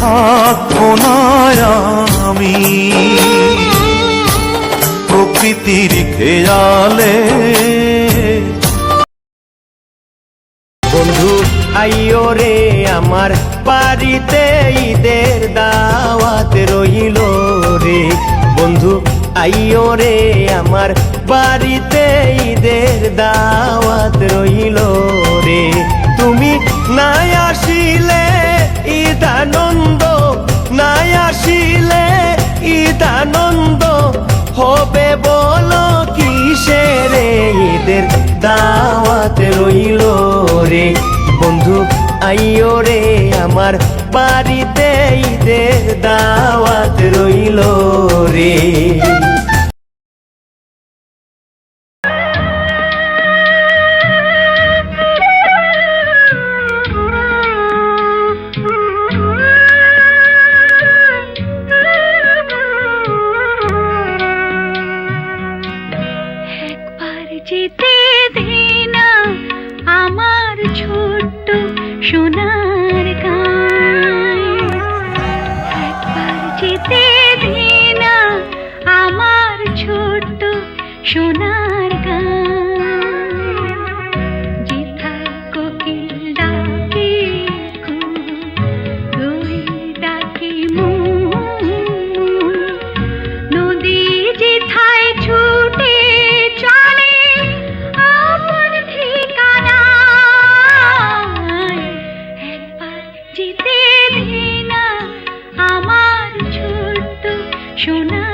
থাকব না আমি প্রকৃতির খেয়ালে। বন্ধু আইও রে, আমার বাড়িতে ঈদের দাওয়াত রইল রে। বন্ধু আইও রে, আমার বাড়িতে ঈদের দাওয়াত রইল রে। তুমি নাই আইও রে আমার বাড়িতে ঈদের দাওয়াত রইল রে। সোনার একবার যেতে দিনা আমার ছোট্ট সোনার যেতে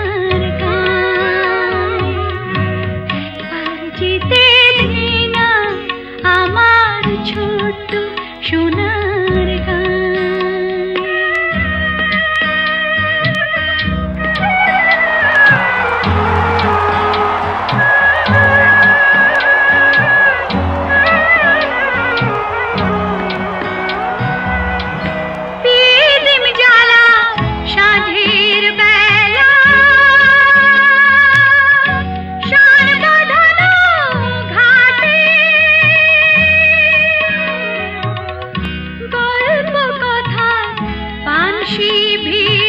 खुशी भी